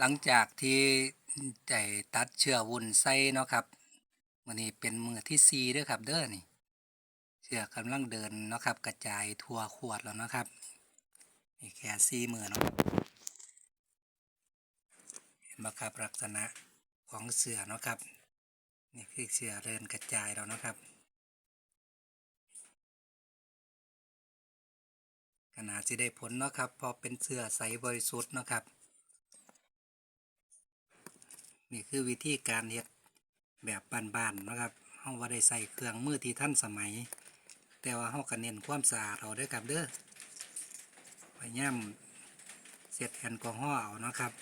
หลังจากที่ได้ตัดเชื้อวุ่นใส่เนาะครับมื้อนี้เป็นมือที่4เด้อครับเด้อนี่เชื้อกำลังเดินเนาะครับ กระจายทั่วขวดแล้วเนาะครับนี่แค่4มื้อเนาะเห็นบ่ครับลักษณะของเสือเนาะครับ นี่คือเสือเดินกระจายแล้วเนาะครับ ขนาดสิได้ผลเนาะครับ พอเป็นเสือใสบริสุทธิ์เนาะครับ นี่คือวิธีการเฮ็ดแบบบ้านๆนะครับเฮาบ่ได้ใส่เครื่องมือที่ทันสมัย แต่ว่าเฮาก็เน้นความสะอาดเอาเด้อครับเด้อพยายามเสร็จแอลกอฮอล์เอานะครับ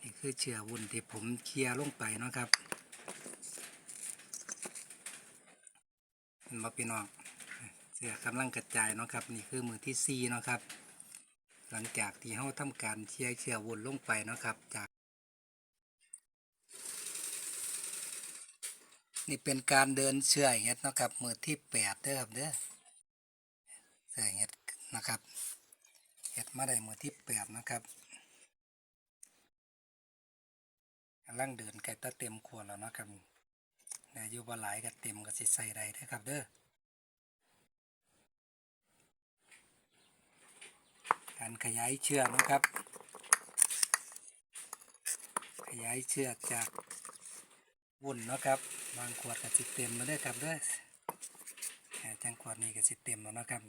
นี่คือเชื้อวุ่นที่ผมเคลียร์ลงไปนะครับเห็นบ่พี่น้องเสื้อกำลังกระจายนะครับ นี่คือมือที่สี่เนะครับ หลังจากที่เราทำการเชียร์เชื้อวนลงไปนะครับจาก นี่เป็นการเดินเชื่อเฮ็ดนะครับมือที่แปดเด้อครับเด้อเชื่อเฮ็ดนะครับเฮ็ดมาได้มือที่แปดนะครับกำลังเดินใกล้ตะเต็มขวดแล้วนะครับแต่อยู่บ่หลายก็เต็มก็สิใส่ได้เด้อครับเด้อการขยายเชือกนะครับ ขยายเชือกจาก วุ่นเนาะครับบางขวดก็สิเต็มมาด้วยครับเด้วยจังขวดนี้ก็สิเต็มแล้วนะครับ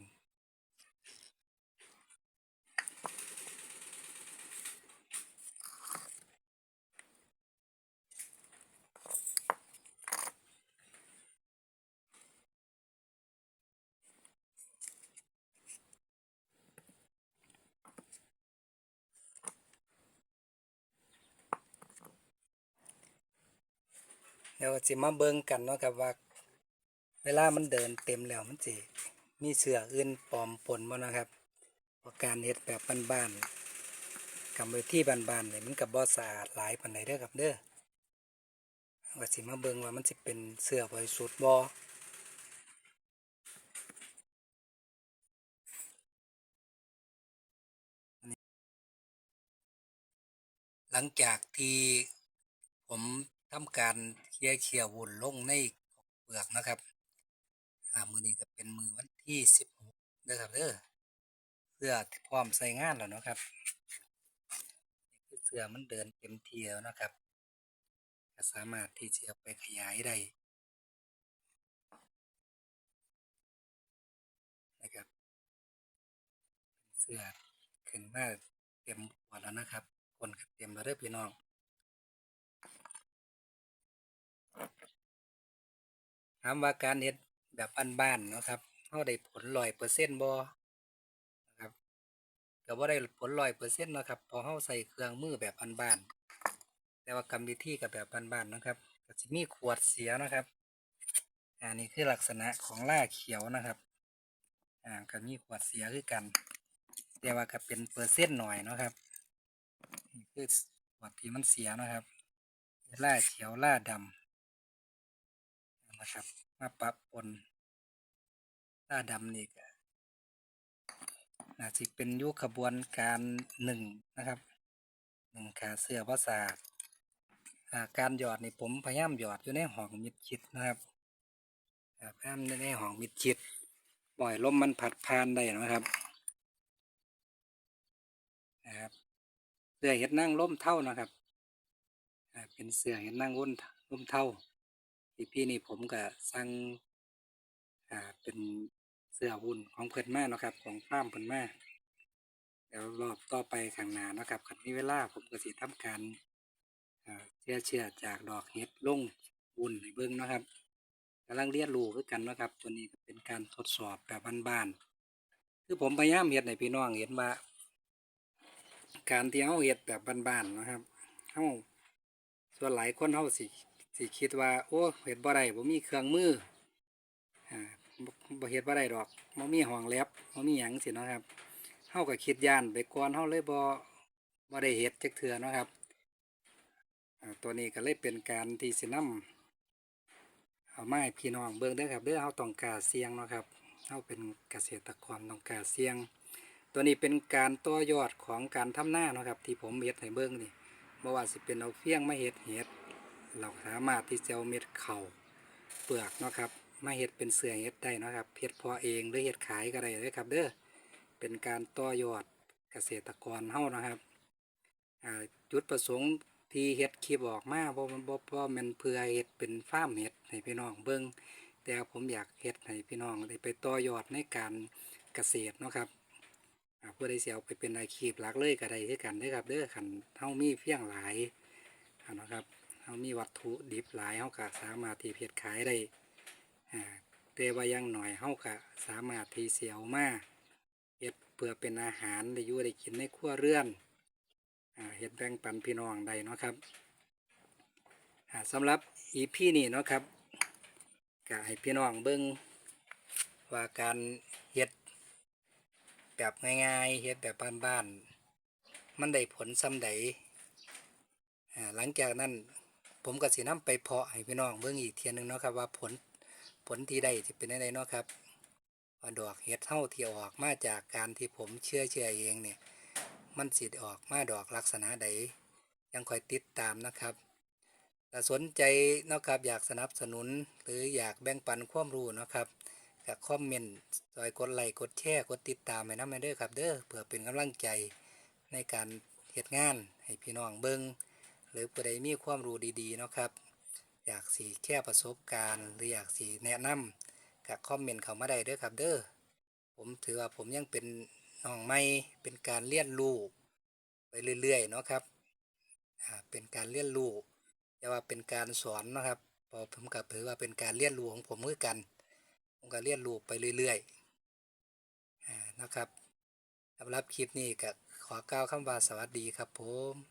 ดี๋ยวสิมาเบิ่งกันเนาะครับว่า เวลามันเดินเต็มแล้วมันสิมีเสืออื่นปลอมปนบ่นะครับเพราะการเฮ็ดแบบบ้านๆกรรมวิธีบ้านๆเนี่ยมันก็บ่สะอาดหลายปานใดเด้อครับเด้อว่าสิมาเบิ่งว่ามันสิเป็นเสือบริสุทธิ์บ่หลังจากที่ผม ทำการเคลียร์เขียววุ่นลงในเปลือกนะครับอ่ามือนี้ก็เป็นมือวันที่สิบหกเด้อครับเด้อเสื้อพร้อมใส่งานแล้วเนาะครับคือเสื้อมันเดินเต็มเทีแล้วนะครับก็สามารถที่จะไปขยายได้นะครับเสื้อขึ้นมาเต็มหัวแล้วนะครับคนเต็มแล้วเด้อพี่น้อง ถามว่าการเฮ็ดแบบบ้านๆนะครับเฮาได้ผลร้อยเปอร์เซ็นต์บ่นะครับก็บ่ได้ผลร้อยเปอร์เซ็นต์นะครับพอเฮาใส่เครื่องมือแบบบ้านๆแต่ว่ากรรมวิธีก็แบบบ้านๆนะครับก็สิมีขวดเสียนะครับอ่านี่คือลักษณะของล่าเขียวนะครับอ่าก็มีขวดเสียคือกัน แต่ว่าก็เป็นเปอร์เซ็นต์หน่อยนะครับนี่คือขวดที่มันเสียนะครับล่าเขียวล่าดำ นะครับ มาปรับปนหน้าดำนี่ก็น่าสิเป็นยุคขบวนการหนึ่งนะครับหนึ่งขาเสื้อภาษาการหยอดนี่ผมพยายามหยอดอยู่ในห้องมิดชิดนะครับพยายามในห้องมิดชิดปล่อยลมมันผัดผ่านได้นะครับนะครับเสื้อเห็ดนั่งล่มเท่านะครับเป็นเสื้อเห็ดนั่งร่นร่มเท่า ที่พี่นี่ผมก็สั่งอ่าเป็นเสื้อวุ่นของเพิ่นมาเนาะครับ ของฟ้ามเพิ่นมาเดี๋ยวรอบต่อไปข้างหน้านะครับคันมีเวลาผมก็สิทำการอ่าเชื่อเชื่อจากดอกเห็ดลงวุ่นให้เบิ่งนะครับกำลังเรียนรู้คือกันนะครับ ตัวนี้เป็นการทดสอบแบบบ้านๆคือผมพยายามเฮ็ดให้พี่น้องเห็นว่าการที่เฮาเฮ็ดแบบบ้านๆนะครับเฮาส่วนหลายคนเฮาสิ สิคิดว่าโอ้เฮ็ดบ่ได้บ่มีเครื่องมืออ่าบ่เฮ็ดบ่ได้ดอกบ่มีห้องแลบบ่มีหยังสิเนาะครับเฮาก็คิดย่านไปก่อนเฮาเลยบ่บ่ได้เฮ็ดจักเทื่อนะครับตัวนี้ก็เลยเป็นการที่สินำเอามาให้พี่น้องเบิ่งเด้อครับเด้อเฮาต้องกล้าเสี่ยงเนาะครับเฮาเป็นเกษตรกรต้องกล้าเสี่ยง ตัวนี้เป็นการต่อยอดของการทำหน้าเนาะครับ ที่ผมเฮ็ดให้เบิ่งนี่บ่ว่าสิเป็นเอาเฟี้ยงมาเฮ็ดเห็ด เราสามารถที่จะเอาเม็ดเข่าเปลือกเนาะครับมาเฮ็ดเป็นเสือเฮ็ดได้นะครับเฮ็ดพอเองหรือเฮ็ดขายก็ได้เลยครับ เด้อเป็นการต่อยอดเกษตรกรเฮานะครับจุดประสงค์ที่เฮ็ดคลิปออกมาบ่บ่บ่บ่แม่นเพื่อเฮ็ดเป็นฟาร์มเฮ็ดให้พี่น้องเบิ่งแต่ผมอยากเฮ็ดให้พี่น้องได้ไปต่อยอดในการเกษตรเนาะครับเพื่อได้เสียเอาไปเป็นอาชีพหลักเลยก็ได้คือกันด้อครับเด้อขันเฮามีเพียงหลายนะครับ เฮามีวัตถุดิบหลายเฮาก็สามารถที่เพจขายได้อ่าแต่ว่ายังหน่อยเฮาก็สามารถที่เสียเอามาเฮ็ดเพื่อเป็นอาหารได้ยู่ได้กินในครัวเรือนเฮ็ดแบ่งปันพี่น้องได้เนาะครับอ่าสำหรับ EP นี้เนาะครับก็ให้พี่น้องเบิ่งว่าการเฮ็ดแบบง่ายๆเฮ็ดแบบบ้านๆมันได้ผลซ้ำใดหลังจากนั้น ผมก็สินำไปเพาะให้พี่น้องเบิ่งอีกเทียนหนึ่งเนาะครับว่าผลผลที่ได้สิเป็นจังไดเนาะครับว่าดอกเห็ดเฮาที่ออกมาจากการที่ผมเชื่อเชื่อเองเนี่ยมันสิออกมาดอกลักษณะใดยังคอยติดตามนะครับถ้าสนใจนะครับอยากสนับสนุนหรืออยากแบ่งปันความรู้นะครับก็คอมเมนต์ซอยกดไลค์กดแชร์กดติดตามให้น้ำเด้อครับเด้อเพื่อเป็นกำลังใจในการเฮ็ดงานให้พี่น้องเบิง หรือผู้ใดมีความรู้ดีๆเนาะครับอยากสีแค่ประสบการณ์หรืออยากสีแนะนำก็คอมเมนต์เข้ามาได้เด้อครับเด้อผมถือว่าผมยังเป็นน้องใหม่เป็นการเรียนรู้ไปเรื่อยๆเนาะครับเป็นการเรียนรู้แต่ว่าเป็นการสอนนะครับพอผมก็ถือว่าเป็นการเรียนรู้ของผมเหมือนกันผมก็เรียนรู้ไปเรื่อยๆนะครับสำหรับคลิปนี้ก็ขอกล่าวคำว่าสวัสดีครับผม